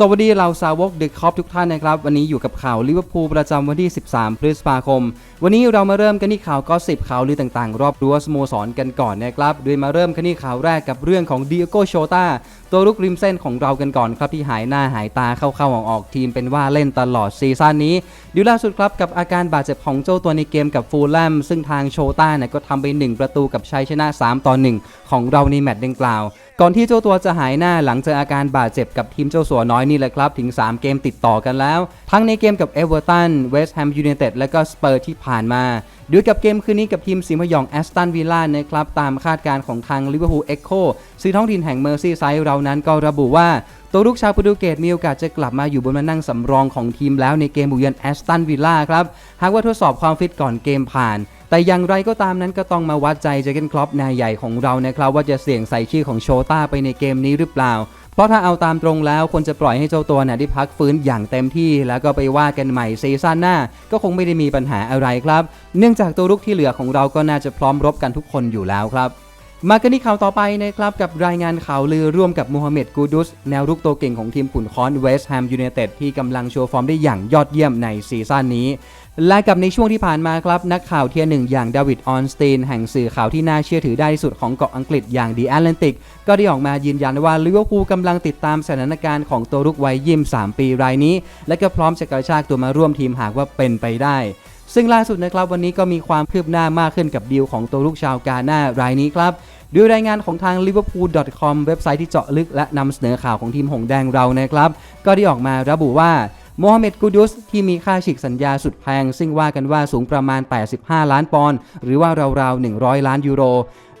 สวัสดีเราสาวกเดอะคอปทุกท่านนะครับ วันนี้อยู่กับข่าวลิเวอร์พูลประจำวันที่ 13 พฤษภาคม วันนี้เรามาเริ่มกันที่ข่าวก็สิบข่าวลือต่างๆ รอบรั้วสโมสรกันก่อนนะครับโดยมาเริ่มกันที่ข่าวแรกกับเรื่องของดิโกโชตาตัวรุกริมเส้นของเรากันก่อนครับที่หายหน้าหายตาเข้าๆออกๆทีมเป็นว่าเล่นตลอดซีซั่นนี้ดูล่าสุดครับกับอาการบาดเจ็บของเจ้าตัวในเกมกับฟูลแลมซึ่งทางโชต้าเนี่ยก็ทำไป 1 ประตูกับชัยชนะ 3 ต่อ 1 ของเราในแมตช์ดังกล่าว ก่อนที่เจ้าตัวจะหายหน้าหลังเจออาการบาดเจ็บกับทีมเจ้าสัวน้อยนี่แหละครับ ถึง 3 เกมติดต่อกันแล้ว ทั้งในเกมกับเอเวอร์ตันเวสต์แฮมยูไนเต็ดและก็สเปอร์ที่ผ่านมาดูกับเกมคืนนี้กับทีมสีพยองแอสตันวิลล่านะครับตามคาดการณ์ของทางลิเวอร์พูลเอ็กโคซื้อท้องถิ่นแห่งเมอร์ซีไซด์เรานั้นก็ระบุว่าตัวลูกชาวโปรตุเกสมีโอกาสจะกลับมาอยู่บนมานั่งสำรองของทีมแล้วในเกมบุกเยือนแอสตันวิลล่าครับหากว่าทดสอบความฟิตก่อนเกมผ่าน แต่อย่างไรก็ตามนั้นก็ต้องมาวัดใจเจอเกนครอปนายใหญ่ของเรานะครับว่าจะเสี่ยงใส่ชื่อของโชต้าไปในเกมนี้หรือเปล่า เพราะถ้าเอาตามตรงแล้วควรจะปล่อยให้เจ้าตัวเนี่ยได้พักฟื้นอย่างเต็มที่ แล้วก็ไปว่ากันใหม่ซีซั่นหน้า ก็คงไม่ได้มีปัญหาอะไรครับ เนื่องจากตัวรุกที่เหลือของเราก็น่าจะพร้อมรบกันทุกคนอยู่แล้วครับมากันที่ข่าวต่อไปนะครับ กับรายงานข่าวลือร่วมกับมูฮัมเหม็ดกูดุส แนวรุกตัวเก่งของทีมขุนค้อนเวสต์แฮมยูไนเต็ดที่กำลังโชว์ฟอร์มได้อย่างยอดเยี่ยมในซีซั่นนี้ และกับในช่วงที่ผ่านมาครับ นักข่าวเทียร์หนึ่งอย่างดาวิดออนสตีนแห่งสื่อข่าวที่น่าเชื่อถือได้ที่สุดของเกาะอังกฤษอย่างดีแอตแลนติก ก็ได้ออกมายืนยันว่าลิเวอร์พูลกำลังติดตามสถานการณ์ของตัวรุกวัยยิม3ปีรายนี้ และก็พร้อมจะกระชากตัวมาร่วมทีมหากว่าเป็นไปได้ซึ่งล่าสุดนะครับวันนี้ก็มีความคืบหน้ามากขึ้นกับดีลของตัวลูกชาวกาหน้ารายนี้ครับด้วยรายงานของทาง liverpool.com เว็บไซต์ที่เจาะลึกและนำเสนอข่าวของทีมหงแดงเรานะครับ ก็ได้ออกมาระบุว่า โมฮัมเหม็ดกูดุสที่มีค่าฉีกสัญญาสุดแพง ซึ่งว่ากันว่าสูงประมาณ 85 ล้านปอนด์หรือว่าราวๆ 100 ล้านยูโร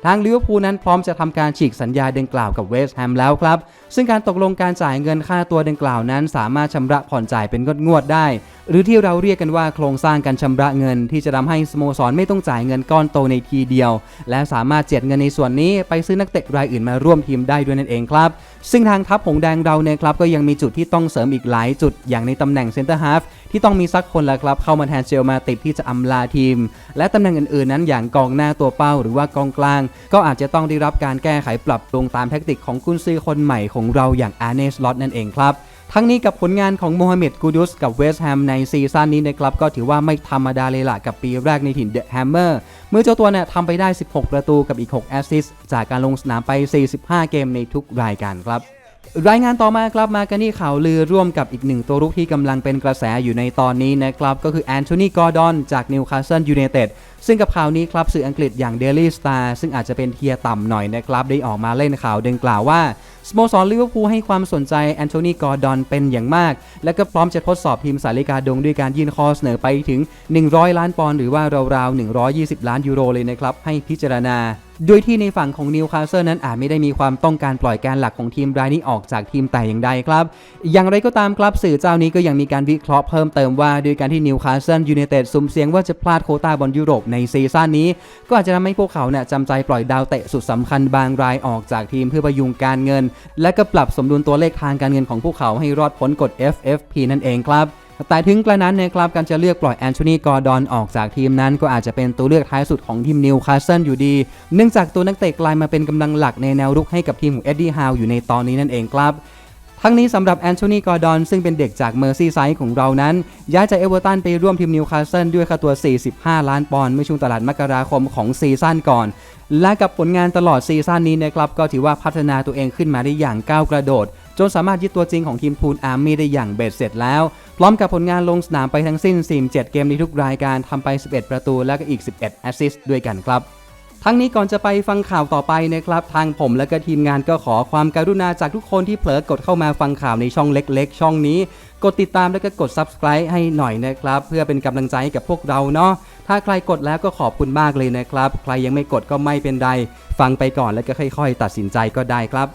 ทางลิเวอร์พูลนั้นพร้อมจะทำการฉีกสัญญาดังกล่าวกับเวสต์แฮมแล้วครับ ซึ่งการตกลงการจ่ายเงินค่าตัวดังกล่าวนั้น สามารถชำระผ่อนจ่ายเป็นงวดๆได้ หรือที่เราเรียกกันว่าโครงสร้างการชำระเงิน ที่จะทำให้สโมสรไม่ต้องจ่ายเงินก้อนโตในทีเดียว และสามารถเจ็ดเงินในส่วนนี้ไปซื้อนักเตะรายอื่นมาร่วมทีมได้ด้วยนั่นเองครับ ซึ่งทางทัพหงแดงเราเนี่ยครับก็ยังมีจุดที่ต้องเสริมอีกหลายจุดอย่างในตำแหน่งเซนเตอร์ฮาฟที่ต้องมีสักคนละครับ เข้ามาแทนเจลมาติดที่จะอำลาทีม และตำแหน่งอื่นๆ นั้นอย่างกองหน้าตัวเป้าหรือว่ากองกลางก็อาจจะต้องได้รับการแก้ไขปรับปรุงตามแทคติกของกุนซือคนใหม่ของเราอย่างอาร์เนสลอตนั่นเองครับทั้งนี้กับผลงานของโมฮัมเหม็ดกูดุสกับเวสต์แฮมในซีซั่นนี้นะครับก็ถือว่าไม่ธรรมดาเลยล่ะกับปีแรกในถิ่นเดอะแฮมเมอร์เมื่อเจ้าตัวเนี่ยทำไปได้ 16 ประตูกับอีก 6 แอสซิสต์จากการลงสนามไป 45 เกมในทุกรายการครับ รายงานต่อมาครับมากันที่ข่าวลือร่วมกับอีกหนึ่งตัวรุกที่กำลังเป็นกระแสอยู่ในตอนนี้นะครับก็คือแอนโทนีกอร์ดอนจากนิวคาสเซิลยูไนเต็ดซึ่งกับข่าวนี้ครับสื่ออังกฤษอย่าง Daily Star ซึ่งอาจจะเป็นเทียต่ำหน่อยนะครับ ได้ออกมาเล่นข่าวดังกล่าวว่าสโมสรลิเวอร์พูลให้ความสนใจแอนโทนีกอร์ดอนเป็นอย่างมาก และก็พร้อมจะทดสอบทีมสาลิกาดงด้วยการยื่นข้อเสนอไปถึง 100 ล้านปอนด์หรือว่าราวๆ 120 ล้านยูโรเลยนะครับ ให้พิจารณาโดยที่ในฝั่งของนิวคาสเซิลนั้นอาจไม่ได้มีความต้องการปล่อยการหลักของทีมรายนี้ออกจากทีมแต่อย่างใดครับ อย่างไรก็ตามครับสื่อเจ้านี้ก็ยังมีการวิเคราะห์เพิ่มเติมว่าโดยการที่นิวคาสเซิลยูไนเต็ดสุ่มเสียงว่าจะพลาดโคต้าบอลยุโรปในซีซั่นนี้ ก็อาจจะทำให้พวกเขาเนี่ยจำใจปล่อยดาวเตะสุดสำคัญบางรายออกจากทีมเพื่อประยุงการเงิน และก็ปรับสมดุลตัวเลขทางการเงินของพวกเขาให้รอดพ้นกฎ FFP นั่นเองครับแต่ถึงกระนั้นนะครับการจะเลือกปล่อยแอนโทนีกอร์ดอนออกจากทีมนั้น ก็อาจจะเป็นตัวเลือกท้ายสุดของทีมนิวคาสเซิลอยู่ดี เนื่องจากตัวนักเตะกลายมาเป็นกำลังหลักในแนวรุกให้กับทีมของเอ็ดดี้ฮาวอยู่ในตอนนี้นั่นเองครับ ทั้งนี้สำหรับแอนโทนีกอร์ดอนซึ่งเป็นเด็กจากเมอร์ซีไซด์ของเรานั้น ย้ายจากเอเวอร์ตันไปร่วมทีมนิวคาสเซิลด้วยค่าตัว 45 ล้านปอนด์เมื่อช่วงตลาดมกราคมของซีซั่นก่อน และกับผลงานตลอดซีซั่นนี้นะครับก็ถือว่าพัฒนาตัวเองขึ้นมาได้อย่างก้าวกระโดดจนสามารถยึดตัวจริงของทีมพูลอาร์มี่ได้อย่างเบ็ดเสร็จแล้ว พร้อมกับผลงานลงสนามไปทั้งสิ้น47เกมในทุกรายการทำไป 11 ประตูและก็อีก 11 แอสซิสต์ด้วยกันครับ ทั้งนี้ก่อนจะไปฟังข่าวต่อไปนะครับ ทางผมและก็ทีมงานก็ขอความการุณาจากทุกคนที่เผลอกดเข้ามาฟังข่าวในช่องเล็ก ๆ ช่องนี้ กดติดตามและก็กด subscribe ให้หน่อยนะครับ เพื่อเป็นกำลังใจให้กับพวกเราเนาะถ้าใครกดแล้วก็ขอบคุณมากเลยนะครับ ใครยังไม่กดก็ไม่เป็นไร ฟังไปก่อนแล้วก็ค่อย ๆ ตัดสินใจก็ได้ครับ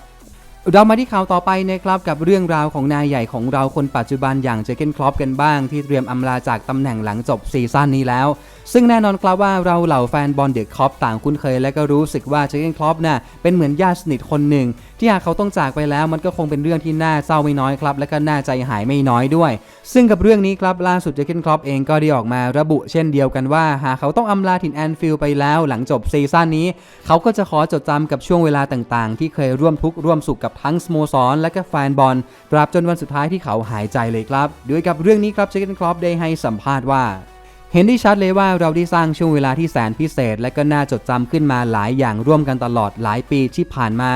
เรามาที่ข่าวต่อไปนะครับกับเรื่องราวของนายใหญ่ของเราคนปัจจุบันอย่างเจเกนคลอปกันบ้าง ที่เตรียมอำลาจากตำแหน่งหลังจบซีซั่นนี้แล้วซึ่งแน่นอนครับว่าเราเหล่าแฟนบอลเดอะคอปต่างคุ้นเคยและก็รู้สึกว่าเจเกนคลอปน่ะเป็นเหมือนญาติสนิทคนหนึ่ง ที่หากเขาต้องจากไปแล้วมันก็คงเป็นเรื่องที่น่าเศร้าไม่น้อยครับ และก็น่าใจหายไม่น้อยด้วย ซึ่งกับเรื่องนี้ครับล่าสุดเจคเกนครอปเองก็ได้ออกมาระบุเช่นเดียวกันว่า หากเขาต้องอำลาถิ่นแอนฟิลด์ไปแล้วหลังจบซีซั่นนี้ เขาก็จะขอจดจำกับช่วงเวลาต่างๆ ที่เคยร่วมทุกข์ร่วมสุขกับทั้งสโมสรและก็แฟนบอลตราบจนวันสุดท้ายที่เขาหายใจเลยครับ ด้วยกับเรื่องนี้ครับเจคเกนครอปได้ให้สัมภาษณ์ว่า เห็นได้ชัดเลยว่าเราได้สร้างช่วงเวลาที่แสนพิเศษ และก็น่าจดจำขึ้นมาหลายอย่างร่วมกันตลอดหลายปีที่ผ่านมา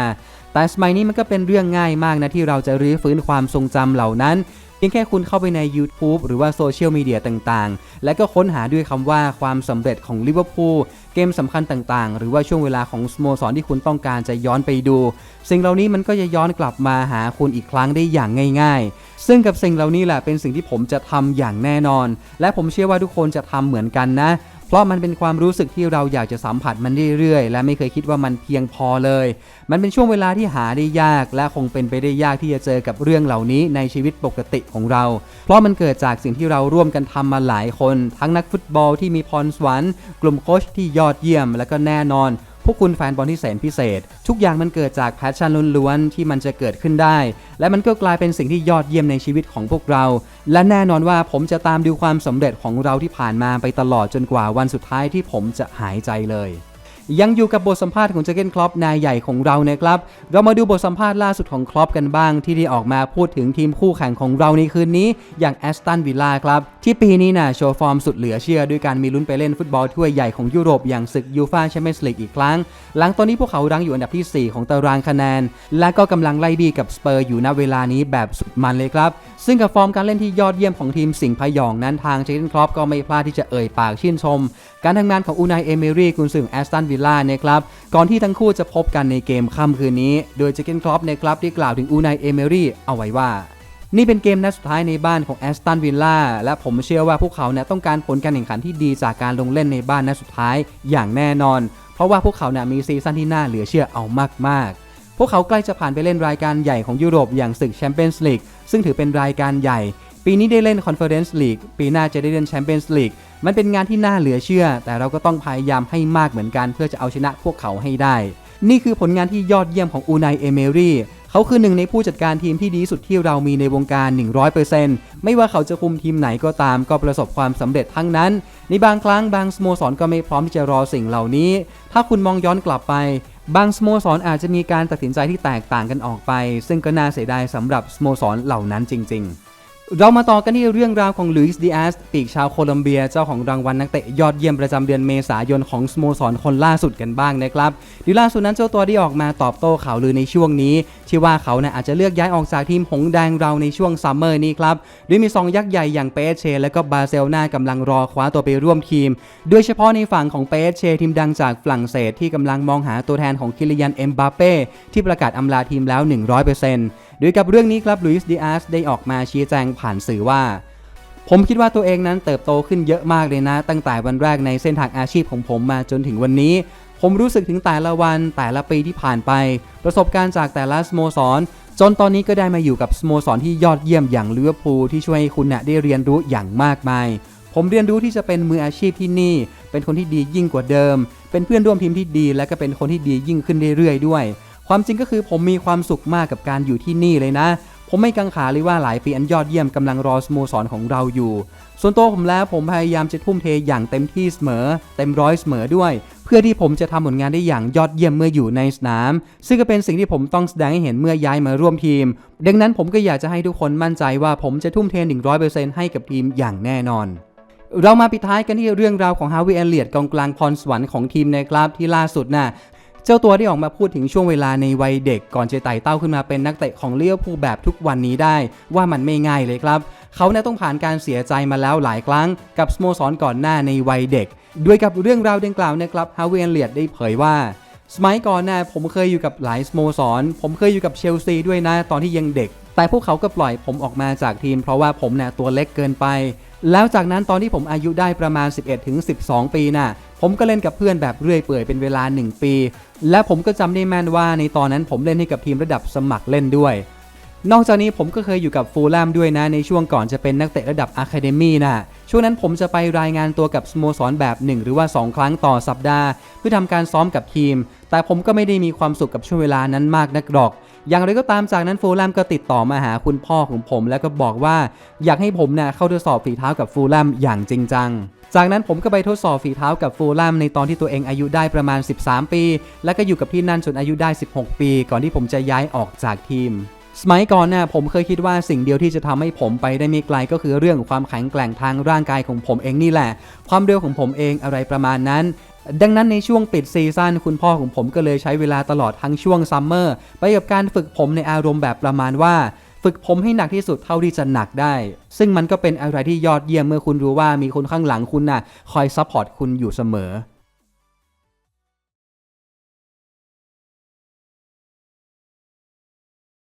แต่สมัยนี้มันก็เป็นเรื่องง่ายมากนะที่เราจะรื้อฟื้นความทรงจำเหล่านั้น เพียงแค่คุณเข้าไปใน YouTube หรือว่าโซเชียลมีเดียต่างๆ และก็ค้นหาด้วยคำว่าความสำเร็จของลิเวอร์พูลเกมสำคัญต่างๆ หรือว่าช่วงเวลาของสโมสรที่คุณต้องการจะย้อนไปดู สิ่งเหล่านี้มันก็จะย้อนกลับมาหาคุณอีกครั้งได้อย่างง่าย ๆ ซึ่งกับสิ่งเหล่านี้แหละเป็นสิ่งที่ผมจะทำอย่างแน่นอน และผมเชื่อว่าทุกคนจะทำเหมือนกันนะ เพราะมันเป็นความรู้สึกที่เราอยากจะสัมผัสมันเรื่อยๆ และไม่เคยคิดว่ามันเพียงพอเลย มันเป็นช่วงเวลาที่หาได้ยาก และคงเป็นไปได้ยากที่จะเจอกับเรื่องเหล่านี้ในชีวิตปกติของเรา เพราะมันเกิดจากสิ่งที่เราร่วมกันทำมาหลายคน ทั้งนักฟุตบอลที่มีพรสวรรค์ กลุ่มโค้ชที่ยอดเยี่ยม และก็แน่นอน พวกคุณแฟนบอลที่แสนพิเศษ ทุกอย่างมันเกิดจากแพชชั่นล้วนๆที่มันจะเกิดขึ้นได้ และมันก็กลายเป็นสิ่งที่ยอดเยี่ยมในชีวิตของพวกเรา และแน่นอนว่าผมจะตามดูความสำเร็จของเราที่ผ่านมาไปตลอดจนกว่าวันสุดท้ายที่ผมจะหายใจเลย ยังอยู่กับบทสัมภาษณ์ของเจเกนคลอปนายใหญ่ของเรานะครับ เรามาดูบทสัมภาษณ์ล่าสุดของคลอปกันบ้าง ที่ได้ออกมาพูดถึงทีมคู่แข่งของเราในคืนนี้ อย่างแอสตันวิลล่าครับ ที่ปีนี้น่ะโชว์ฟอร์มสุดเหลือเชื่อ ด้วยการมีลุ้นไปเล่นฟุตบอลถ้วยใหญ่ของยุโรปอย่างศึกยูฟาแชมเปี้ยนส์ลีกอีกครั้ง หลังตอนนี้พวกเขารั้งอยู่อันดับทีสี่4 ของตารางคะแนน และก็กำลังไล่บี้กับสเปอร์อยู่ณเวลานี้แบบสุดมันเลยครับ ซึ่งกับฟอร์มการเล่นที่ยอดเยี่ยมของทีมสิงห์พยองนั้นทางเจเกนคลอปก็ไม่พลาดที่จะเอ่ยปากชื่นชม การทำงานของอูนายเอเมรี่กุนซือแอสตันวิลล่านะครับก่อนที่ทั้งคู่จะพบกันในเกมค่ำคืนนี้ โดยเจเกนคลอปนะครับได้กล่าวถึงอูนายเอเมรี่เอาไว้ว่า นี่เป็นเกมนัดสุดท้ายในบ้านของแอสตันวิลล่าและผมเชื่อว่าพวกเขาเนี่ยต้องการผลการแข่งขันที่ดีจากการลงเล่นในบ้านนัดสุดท้ายอย่างแน่นอน เพราะว่าพวกเขาเนี่ยมีซีซั่นที่น่าเหลือเชื่อเอามากๆพวกเขาใกล้จะผ่านไปเล่นรายการใหญ่ของยุโรปอย่างศึกแชมเปี้ยนส์ลีกซึ่งถือเป็นรายการใหญ่ ปีนี้ได้เล่นคอนเฟอเรนซ์ลีกปีหน้าจะได้เล่นแชมเปี้ยนส์ลีกมันเป็นงานที่น่าเหลือเชื่อ แต่เราก็ต้องพยายามให้มากเหมือนกัน เพื่อจะเอาชนะพวกเขาให้ได้ นี่คือผลงานที่ยอดเยี่ยมของอูนายเอเมรี่เขาคือหนึ่งในผู้จัดการทีมที่ดีสุดที่เรามีในวงการ 100%ไม่ว่าเขาจะคุมทีมไหนก็ตามก็ประสบความสำเร็จทั้งนั้น ในบางครั้งบางสโมสรก็ไม่พร้อมที่จะรอสิ่งเหล่านี้ ถ้าคุณมองย้อนกลับไปบางสโมสรอาจจะมีการตัดสินใจที่แตกต่างกันออกไป ซึ่งก็น่าเสียดายสำหรับสโมสรเหล่านั้นจริง ๆ เรามาต่อกันที่เรื่องราวของลุยส์ดิอาสปีกชาวโคลอมเบีย เจ้าของรางวัลนักเตะยอดเยี่ยมประจำเดือนเมษายนของสโมสรคนล่าสุดกันบ้างนะครับดีล่าสุดนั้นเจ้าตัวได้ออกมาตอบโต้ข่าวลือในช่วงนี้ที่ว่าเขาเนี่ยอาจจะเลือกย้ายออกจากทีมหงแดงเราในช่วงซัมเมอร์นี้ครับโดยมีสองยักษ์ใหญ่อย่างเปเชและก็บาร์เซโลนากำลังรอคว้าตัวไปร่วมทีม โดยเฉพาะในฝั่งของเปเชทีมดังจากฝรั่งเศสที่กำลังมองหาตัวแทนของคิลิยันเอ็มบาเป้ที่ประกาศอำลาทีมแล้ว 100%โดยกับเรื่องนี้ครับลุยส์ดิอาสได้ออกมาชี้แจงผ่านสื่อว่าผมคิดว่าตัวเองนั้นเติบโตขึ้นเยอะมากเลยนะ ตั้งแต่วันแรกในเส้นทางอาชีพของผมมาจนถึงวันนี้ ผมรู้สึกถึงแต่ละวันแต่ละปีที่ผ่านไป ประสบการณ์จากแต่ละสโมสร จนตอนนี้ก็ได้มาอยู่กับสโมสรที่ยอดเยี่ยมอย่างลิเวอร์พูลที่ช่วยให้คุณเนี่ยได้เรียนรู้อย่างมากมาย ผมเรียนรู้ที่จะเป็นมืออาชีพที่นี่ เป็นคนที่ดียิ่งกว่าเดิม เป็นเพื่อนร่วมทีมที่ดี และก็เป็นคนที่ดียิ่งขึ้นเรื่อยๆด้วย ความจริงก็คือผมมีความสุขมากกับการอยู่ที่นี่เลยนะผมไม่กังขาเลยว่าหลายปีอันยอดเยี่ยมกำลังรอสโมสรของเราอยู่ ส่วนตัวผมแล้วผมพยายามจะทุ่มเทอย่างเต็มที่เสมอ เต็มร้อยเสมอด้วย เพื่อที่ผมจะทำผลงานได้อย่างยอดเยี่ยมเมื่ออยู่ในสนาม ซึ่งก็เป็นสิ่งที่ผมต้องแสดงให้เห็นเมื่อย้ายมาร่วมทีม ดังนั้นผมก็อยากจะให้ทุกคนมั่นใจว่าผมจะทุ่มเท 100%ให้กับทีมอย่างแน่นอนเรามาปิดท้ายกันที่เรื่องราวของฮาวิเอเลียดกองกลางพรสวรรค์ของทีมนะครับที่ล่าสุดน่ะเจ้าตัวได้ออกมาพูดถึงช่วงเวลาในวัยเด็กก่อนจะไต่เต้าขึ้นมาเป็นนักเตะของเลี้ยวภูแบบทุกวันนี้ได้ ว่ามันไม่ง่ายเลยครับ เขาเนี่ยต้องผ่านการเสียใจมาแล้วหลายครั้ง กับสโมสรก่อนหน้าในวัยเด็ก ด้วยกับเรื่องราวดังกล่าวนะครับฮาเวียนเลียดได้เผยว่า สมัยก่อนน่ะผมเคยอยู่กับหลายสโมสร ผมเคยอยู่กับเชลซีด้วยนะตอนที่ยังเด็ก แต่พวกเขาก็ปล่อยผมออกมาจากทีม เพราะว่าผมเนี่ยตัวเล็กเกินไป แล้วจากนั้นตอนที่ผมอายุได้ประมาณ 11ถึง12 ปีน่ะผมก็เล่นกับเพื่อนแบบเรื่อยเปื่อยเป็นเวลา 1 ปี และผมก็จำได้แม่นว่าในตอนนั้นผมเล่นให้กับทีมระดับสมัครเล่นด้วย นอกจากนี้ผมก็เคยอยู่กับฟูลแลมด้วยนะ ในช่วงก่อนจะเป็นนักเตะระดับอะคาเดมี่นะช่วงนั้นผมจะไปรายงานตัวกับสโมสรแบบ 1 หรือว่า 2 ครั้งต่อสัปดาห์ เพื่อทำการซ้อมกับทีม แต่ผมก็ไม่ได้มีความสุขกับช่วงเวลานั้นมากนักหรอก อย่างไรก็ตามจากนั้นฟูลแลมก็ติดต่อมาหาคุณพ่อของผม แล้วก็บอกว่าอยากให้ผมเนะ่ยเข้าทดสอบฝีเท้ากับฟูลแลมอย่างจริงจังจากนั้นผมก็ไปทดสอบฝีเท้ากับฟูลแลมในตอนที่ตัวเองอายุได้ประมาณ 13 ปี และก็อยู่กับที่นั่นจนอายุได้ 16 ปี ก่อนที่ผมจะย้ายออกจากทีม สมัยก่อนน่ะผมเคยคิดว่าสิ่งเดียวที่จะทำให้ผมไปได้ไม่ไกลก็คือเรื่องความแข็งแกร่งทางร่างกายของผมเองนี่แหละ ความเร็วของผมเองอะไรประมาณนั้น ดังนั้นในช่วงปิดซีซั่นคุณพ่อของผมก็เลยใช้เวลาตลอดทั้งช่วงซัมเมอร์ไปกับการฝึกผมในอารมณ์แบบประมาณว่าฝึกผมให้หนักที่สุดเท่าที่จะหนักได้ ซึ่งมันก็เป็นอะไรที่ยอดเยี่ยมเมื่อคุณรู้ว่ามีคนข้างหลังคุณน่ะ คอยซัพพอร์ตคุณอยู่เสมอ